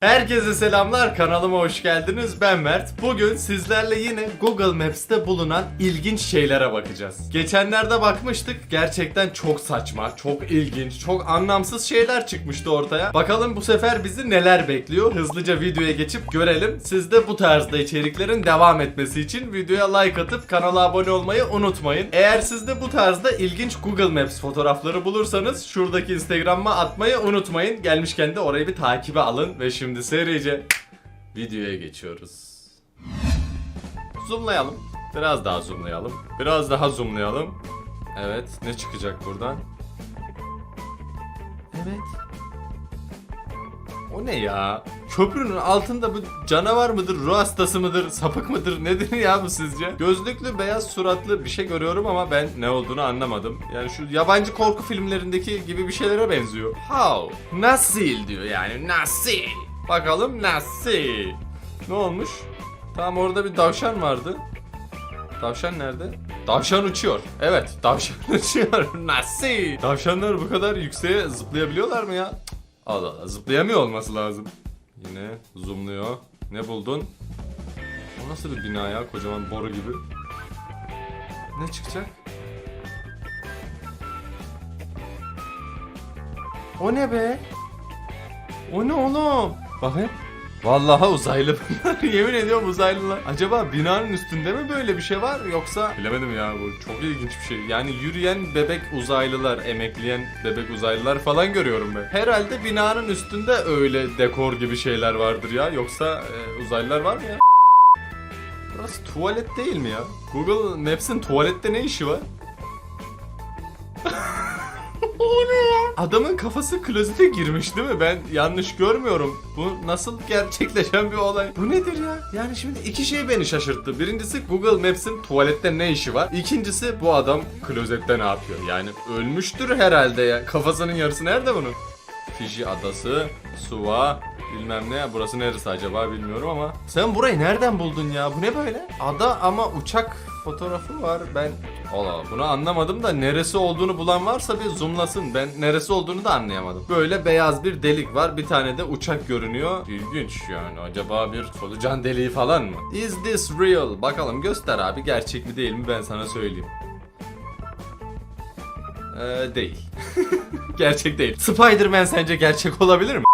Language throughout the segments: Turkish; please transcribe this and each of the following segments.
Herkese selamlar kanalıma hoş geldiniz ben Mert. Bugün sizlerle yine Google Maps'te bulunan ilginç şeylere bakacağız. Geçenlerde bakmıştık gerçekten çok saçma, çok ilginç, çok anlamsız şeyler çıkmıştı ortaya. Bakalım bu sefer bizi neler bekliyor. Hızlıca videoya geçip görelim. Siz de bu tarzda içeriklerin devam etmesi için videoya like atıp kanala abone olmayı unutmayın. Eğer siz de bu tarzda ilginç Google Maps fotoğrafları bulursanız şuradaki Instagram'a atmayı unutmayın. Gelmişken de orayı bir takibe alın ve şimdi serice videoya geçiyoruz. Zoomlayalım. Biraz daha zoomlayalım. Biraz daha zoomlayalım. Evet, ne çıkacak buradan? Evet. O ne ya? Köprünün altında bu canavar mıdır, ruh hastası mıdır, sapık mıdır, nedir ya bu sizce? Gözlüklü, beyaz suratlı bir şey görüyorum ama ben ne olduğunu anlamadım. Yani şu yabancı korku filmlerindeki gibi bir şeylere benziyor. How? Nasıl diyor yani, nasıl? Bakalım nasıl? Ne olmuş? Tamam orada bir davşan vardı. Tavşan nerede? Tavşan uçuyor. Evet, tavşan uçuyor. Nasıl? Tavşanlar bu kadar yükseğe zıplayabiliyorlar mı ya? Allah Allah, zıplayamıyor olması lazım. Yine zoomluyor. Ne buldun? O nasıl bir bina ya? Kocaman boru gibi. Ne çıkacak? O ne be? O ne oğlum? Bakayım. Vallahi uzaylı bunlar. Yemin ediyorum uzaylılar. Acaba binanın üstünde mi böyle bir şey var yoksa bilemedim ya bu çok ilginç bir şey. Yani yürüyen bebek uzaylılar, emekleyen bebek uzaylılar falan görüyorum ben. Herhalde binanın üstünde öyle dekor gibi şeyler vardır ya. Yoksa e, uzaylılar var mı ya? Burası tuvalet değil mi ya? Google Maps'in tuvalette ne işi var? Adamın kafası klozete girmiş değil mi? Ben yanlış görmüyorum. Bu nasıl gerçekleşen bir olay? Bu nedir ya? Yani şimdi iki şey beni şaşırttı. Birincisi Google Maps'in tuvalette ne işi var? İkincisi bu adam klozette ne yapıyor? Yani ölmüştür herhalde ya. Kafasının yarısı nerede bunun? Fiji adası, Suva, bilmem ne. Burası neresi acaba bilmiyorum ama. Sen burayı nereden buldun ya? Bu ne böyle? Ada ama uçak fotoğrafı var. Ben Allah bunu anlamadım da neresi olduğunu bulan varsa bir zoomlasın. Ben neresi olduğunu da anlayamadım. Böyle beyaz bir delik var. Bir tane de uçak görünüyor. İlginç yani. Acaba bir solucan deliği falan mı? Is this real? Bakalım göster abi. Gerçek mi değil mi ben sana söyleyeyim. Ee, değil. gerçek değil. Spider-Man sence gerçek olabilir mi?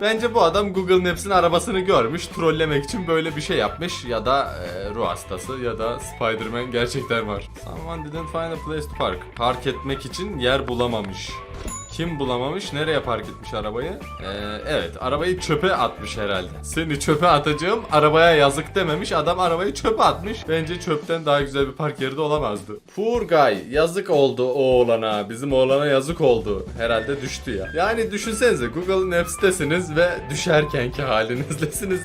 Bence bu adam Google Maps'in arabasını görmüş, trollemek için böyle bir şey yapmış ya da e, ruh hastası ya da Spider-Man gerçekten var. Someone didn't find a place to park. Park etmek için yer bulamamış. Kim bulamamış? Nereye park etmiş arabayı? Ee, evet, arabayı çöpe atmış herhalde. Seni çöpe atacağım, arabaya yazık dememiş. Adam arabayı çöpe atmış. Bence çöpten daha güzel bir park yeri de olamazdı. Poor guy, yazık oldu o oğlana. Bizim oğlana yazık oldu. Herhalde düştü ya. Yani düşünsenize Google Maps'tesiniz ve düşerkenki halinizdesiniz.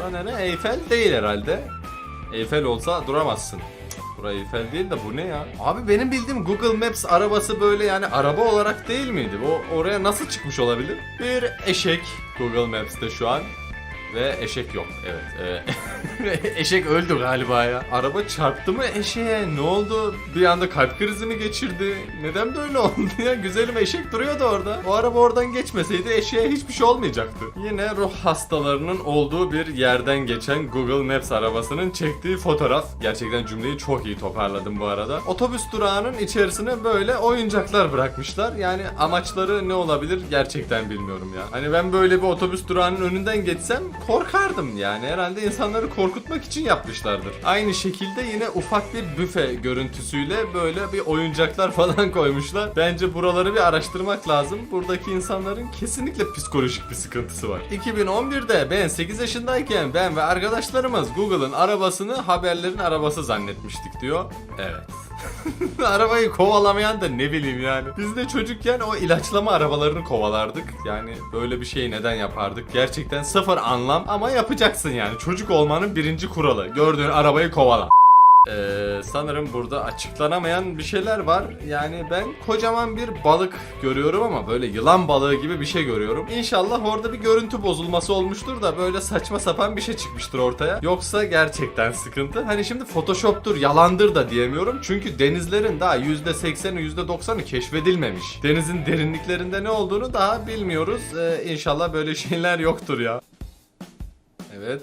Bana ne? Eyfel değil herhalde. Eyfel olsa duramazsın. Burası Eiffel değil de bu ne ya? Abi benim bildiğim Google Maps arabası böyle yani araba olarak değil miydi? O oraya nasıl çıkmış olabilir? Bir eşek Google Maps'te şu an. Ve eşek yok. Evet. e, eşek öldü galiba ya. Araba çarptı mı eşeğe? Ne oldu? Bir anda kalp krizi mi geçirdi? Neden böyle oldu ya? Güzelim eşek duruyordu orada. O araba oradan geçmeseydi eşeğe hiçbir şey olmayacaktı. Yine ruh hastalarının olduğu bir yerden geçen Google Maps arabasının çektiği fotoğraf. Gerçekten cümleyi çok iyi toparladım bu arada. Otobüs durağının içerisine böyle oyuncaklar bırakmışlar. Yani amaçları ne olabilir gerçekten bilmiyorum ya. Hani ben böyle bir otobüs durağının önünden geçsem korkardım yani. Herhalde insanları korkutmak için yapmışlardır. Aynı şekilde yine ufak bir büfe görüntüsüyle böyle bir oyuncaklar falan koymuşlar. Bence buraları bir araştırmak lazım. Buradaki insanların kesinlikle psikolojik bir sıkıntısı var. 2011'de ben 8 yaşındayken ben ve arkadaşlarımız Google'ın arabasını haberlerin arabası zannetmiştik diyor. Evet. Arabayı kovalamayan da ne bileyim yani. Biz de çocukken o ilaçlama arabalarını kovalardık. Yani böyle bir şeyi neden yapardık? Gerçekten sıfır anlam ama yapacaksın yani. Çocuk olmanın birinci kuralı. Gördüğün arabayı kovala. Ee, sanırım burada açıklanamayan bir şeyler var. Yani ben kocaman bir balık görüyorum ama böyle yılan balığı gibi bir şey görüyorum. İnşallah orada bir görüntü bozulması olmuştur da böyle saçma sapan bir şey çıkmıştır ortaya. Yoksa gerçekten sıkıntı. Hani şimdi Photoshop'tur, yalandır da diyemiyorum. Çünkü denizlerin daha %80'i %90'ı keşfedilmemiş. Denizin derinliklerinde ne olduğunu daha bilmiyoruz. Ee, inşallah böyle şeyler yoktur ya. Evet.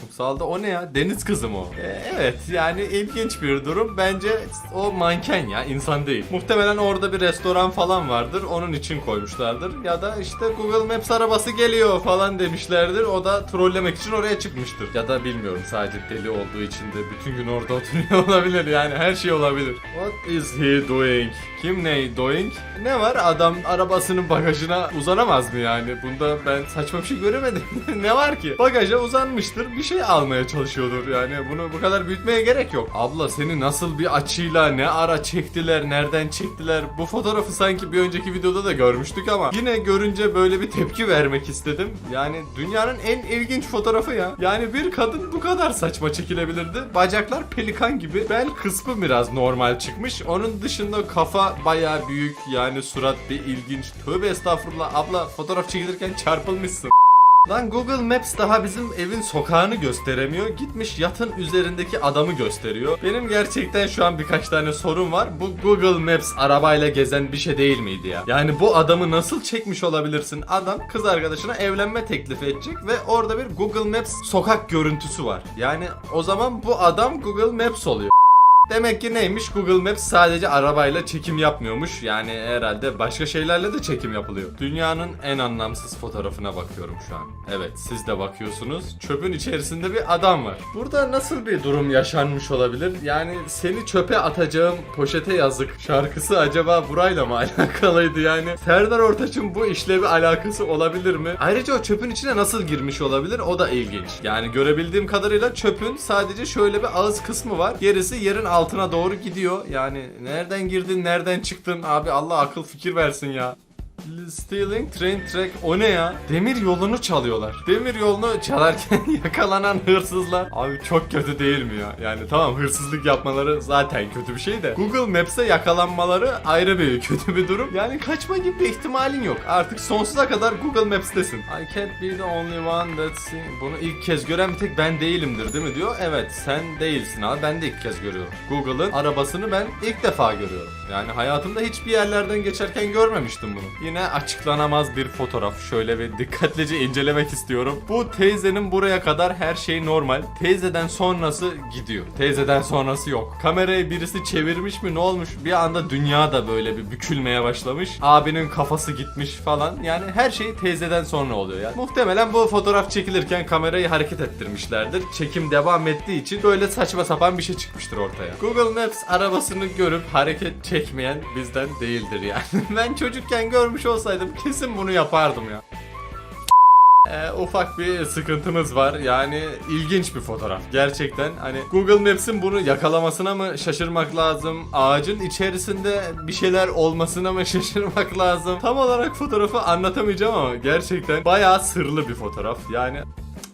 Kumsalda o ne ya? Deniz kızı mı o? Ee, evet yani ilginç bir durum. Bence o manken ya insan değil. Muhtemelen orada bir restoran falan vardır. Onun için koymuşlardır. Ya da işte Google Maps arabası geliyor falan demişlerdir. O da trollemek için oraya çıkmıştır. Ya da bilmiyorum sadece deli olduğu için de bütün gün orada oturuyor olabilir. Yani her şey olabilir. What is he doing? Kim ne doing? Ne var adam arabasının bagajına uzanamaz mı yani? Bunda ben saçma bir şey göremedim. ne var ki? Bagaja uzanmıştır bir şey almaya çalışıyordur yani bunu bu kadar büyütmeye gerek yok. Abla seni nasıl bir açıyla ne ara çektiler nereden çektiler bu fotoğrafı sanki bir önceki videoda da görmüştük ama yine görünce böyle bir tepki vermek istedim. Yani dünyanın en ilginç fotoğrafı ya. Yani bir kadın bu kadar saçma çekilebilirdi. Bacaklar pelikan gibi. Bel kısmı biraz normal çıkmış. Onun dışında kafa bayağı büyük yani surat bir ilginç. Tövbe estağfurullah abla fotoğraf çekilirken çarpılmışsın. Lan Google Maps daha bizim evin sokağını gösteremiyor. Gitmiş yatın üzerindeki adamı gösteriyor. Benim gerçekten şu an birkaç tane sorun var. Bu Google Maps arabayla gezen bir şey değil miydi ya? Yani bu adamı nasıl çekmiş olabilirsin? Adam kız arkadaşına evlenme teklif edecek ve orada bir Google Maps sokak görüntüsü var. Yani o zaman bu adam Google Maps oluyor. Demek ki neymiş Google Maps sadece arabayla çekim yapmıyormuş. Yani herhalde başka şeylerle de çekim yapılıyor. Dünyanın en anlamsız fotoğrafına bakıyorum şu an. Evet siz de bakıyorsunuz. Çöpün içerisinde bir adam var. Burada nasıl bir durum yaşanmış olabilir? Yani seni çöpe atacağım poşete yazık şarkısı acaba burayla mı alakalıydı yani? Serdar Ortaç'ın bu işle bir alakası olabilir mi? Ayrıca o çöpün içine nasıl girmiş olabilir? O da ilginç. Yani görebildiğim kadarıyla çöpün sadece şöyle bir ağız kısmı var. Gerisi yerin altına doğru gidiyor. Yani nereden girdin, nereden çıktın? Abi Allah akıl fikir versin ya. Stealing train track o ne ya? Demir yolunu çalıyorlar. Demir yolunu çalarken yakalanan hırsızlar. Abi çok kötü değil mi ya? Yani tamam hırsızlık yapmaları zaten kötü bir şey de. Google Maps'e yakalanmaları ayrı bir kötü bir durum. Yani kaçma gibi bir ihtimalin yok. Artık sonsuza kadar Google Maps'tesin. I can't be the only one that's seen. Bunu ilk kez gören bir tek ben değilimdir değil mi diyor. Evet sen değilsin abi ben de ilk kez görüyorum. Google'ın arabasını ben ilk defa görüyorum. Yani hayatımda hiçbir yerlerden geçerken görmemiştim bunu. Yine açıklanamaz bir fotoğraf. Şöyle bir dikkatlice incelemek istiyorum. Bu teyzenin buraya kadar her şey normal. Teyzeden sonrası gidiyor. Teyzeden sonrası yok. Kamerayı birisi çevirmiş mi ne olmuş? Bir anda dünya da böyle bir bükülmeye başlamış. Abinin kafası gitmiş falan. Yani her şey teyzeden sonra oluyor ya. Muhtemelen bu fotoğraf çekilirken kamerayı hareket ettirmişlerdir. Çekim devam ettiği için böyle saçma sapan bir şey çıkmıştır ortaya. Google Maps arabasını görüp hareket çekmeyen bizden değildir yani. ben çocukken görmüş olsaydım kesin bunu yapardım ya. Ee, ufak bir sıkıntımız var. Yani ilginç bir fotoğraf. Gerçekten hani Google Maps'in bunu yakalamasına mı şaşırmak lazım? Ağacın içerisinde bir şeyler olmasına mı şaşırmak lazım? Tam olarak fotoğrafı anlatamayacağım ama gerçekten bayağı sırlı bir fotoğraf. Yani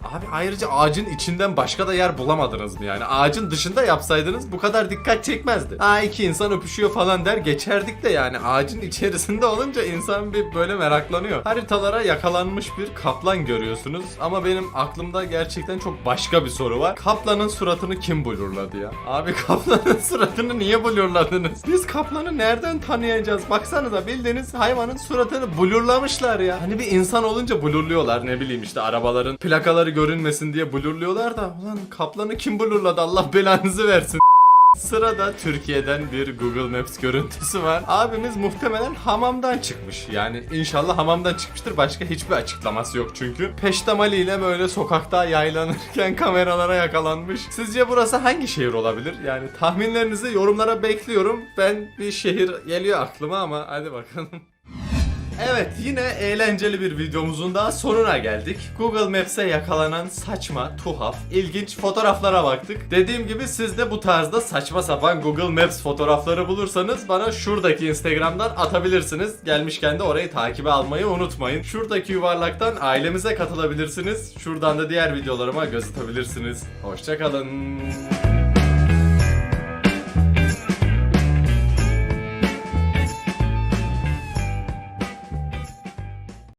Abi ayrıca ağacın içinden başka da yer bulamadınız mı yani? Ağacın dışında yapsaydınız bu kadar dikkat çekmezdi. Ha iki insan öpüşüyor falan der geçerdik de yani ağacın içerisinde olunca insan bir böyle meraklanıyor. Haritalara yakalanmış bir kaplan görüyorsunuz ama benim aklımda gerçekten çok başka bir soru var. Kaplanın suratını kim blurladı ya? Abi kaplanın suratını niye blurladınız? Biz kaplanı nereden tanıyacağız? Baksanıza bildiğiniz hayvanın suratını blurlamışlar ya. Hani bir insan olunca blurluyorlar ne bileyim işte arabaların plakaları görünmesin diye blurluyorlar da ulan kaplanı kim blurladı Allah belanızı versin. Sırada Türkiye'den bir Google Maps görüntüsü var. Abimiz muhtemelen hamamdan çıkmış. Yani inşallah hamamdan çıkmıştır. Başka hiçbir açıklaması yok çünkü. Peştemali ile böyle sokakta yaylanırken kameralara yakalanmış. Sizce burası hangi şehir olabilir? Yani tahminlerinizi yorumlara bekliyorum. Ben bir şehir geliyor aklıma ama hadi bakalım. Evet yine eğlenceli bir videomuzun daha sonuna geldik. Google Maps'e yakalanan saçma, tuhaf, ilginç fotoğraflara baktık. Dediğim gibi siz de bu tarzda saçma sapan Google Maps fotoğrafları bulursanız bana şuradaki Instagram'dan atabilirsiniz. Gelmişken de orayı takibe almayı unutmayın. Şuradaki yuvarlaktan ailemize katılabilirsiniz. Şuradan da diğer videolarıma göz atabilirsiniz. Hoşçakalın.